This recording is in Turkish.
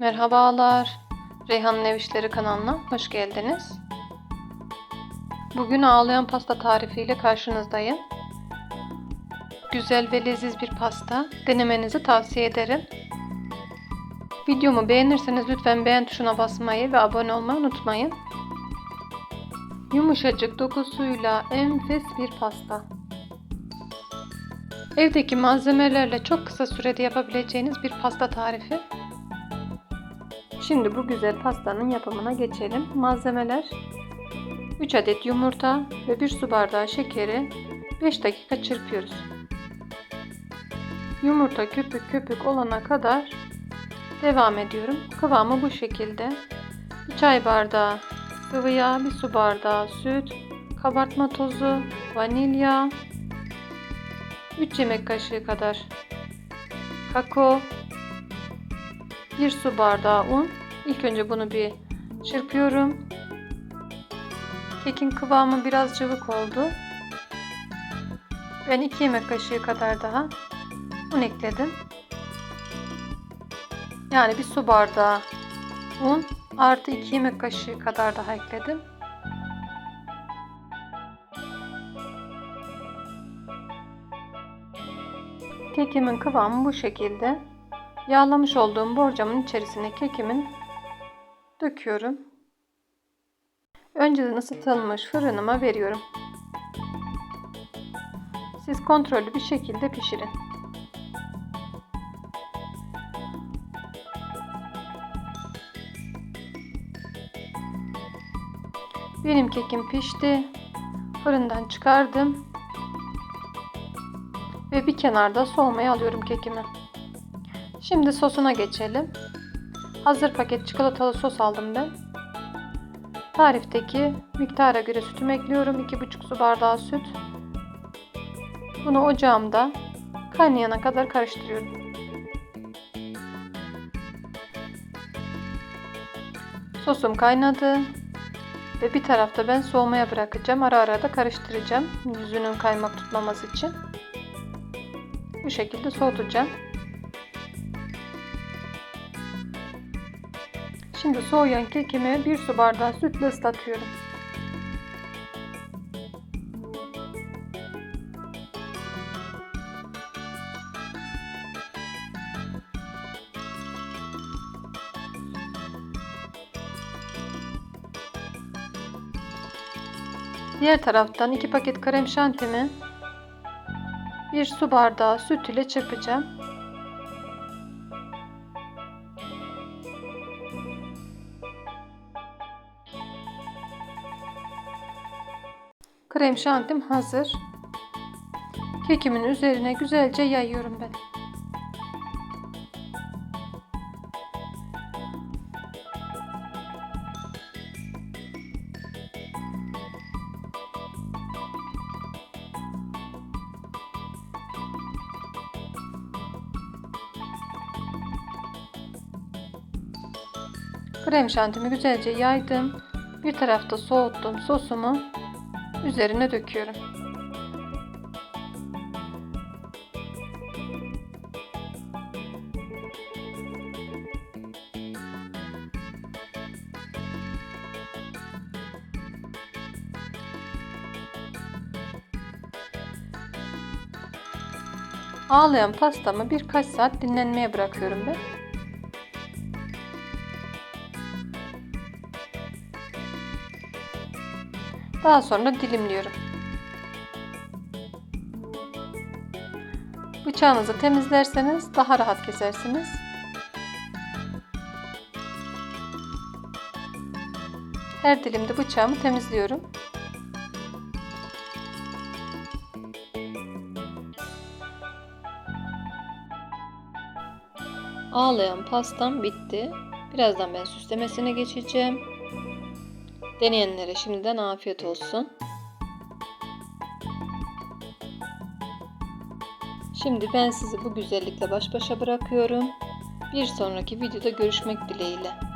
Merhabalar. Reyhan'ın Ev kanalına hoş geldiniz. Bugün ağlayan pasta tarifiyle karşınızdayım. Güzel ve leziz bir pasta. Denemenizi tavsiye ederim. Videomu beğenirseniz lütfen beğen tuşuna basmayı ve abone olmayı unutmayın. Yumuşacık dokusuyla enfes bir pasta. Evdeki malzemelerle çok kısa sürede yapabileceğiniz bir pasta tarifi. Şimdi bu güzel pastanın yapımına geçelim. Malzemeler 3 adet yumurta ve 1 su bardağı şekeri 5 dakika çırpıyoruz. Yumurta köpük köpük olana kadar devam ediyorum. Kıvamı bu şekilde. 1 çay bardağı sıvı yağ, 1 su bardağı süt, kabartma tozu, vanilya, 3 yemek kaşığı kadar kakao, 1 su bardağı un. İlk önce bunu bir çırpıyorum. Kekin kıvamı biraz cıvık oldu. Ben 2 yemek kaşığı kadar daha un ekledim. Yani bir su bardağı un artı 2 yemek kaşığı kadar daha ekledim. Kekimin kıvamı bu şekilde. Yağlamış olduğum borcamın içerisine kekimin döküyorum. Önceden ısıtılmış fırınıma veriyorum. Siz kontrollü bir şekilde pişirin. Benim kekim pişti. Fırından çıkardım. Ve bir kenarda soğumaya alıyorum kekimi. Şimdi sosuna geçelim. Hazır paket çikolatalı sos aldım ben. Tarifteki miktara göre sütümü ekliyorum. 2,5 su bardağı süt. Bunu ocağımda kaynayana kadar karıştırıyorum. Sosum kaynadı. Ve bir tarafta ben soğumaya bırakacağım. Ara ara da karıştıracağım. Yüzünün kaymak tutmaması için. Bu şekilde soğutacağım. Şimdi soğuyan kekimi bir su bardağı sütle ıslatıyorum. Diğer taraftan 2 paket krem şantimi bir su bardağı süt ile çırpacağım. Krem şantim hazır. Kekimin üzerine güzelce yayıyorum ben. Krem şantimi güzelce yaydım. Bir tarafta soğuttum sosumu üzerine döküyorum. Ağlayan pastamı birkaç saat dinlenmeye bırakıyorum ben. Daha sonra dilimliyorum. Bıçağınızı temizlerseniz daha rahat kesersiniz. Her dilimde bıçağımı temizliyorum. Ağlayan pastam bitti. Birazdan ben süslemesine geçeceğim. Deneyenlere şimdiden afiyet olsun. Şimdi ben sizi bu güzellikle baş başa bırakıyorum. Bir sonraki videoda görüşmek dileğiyle.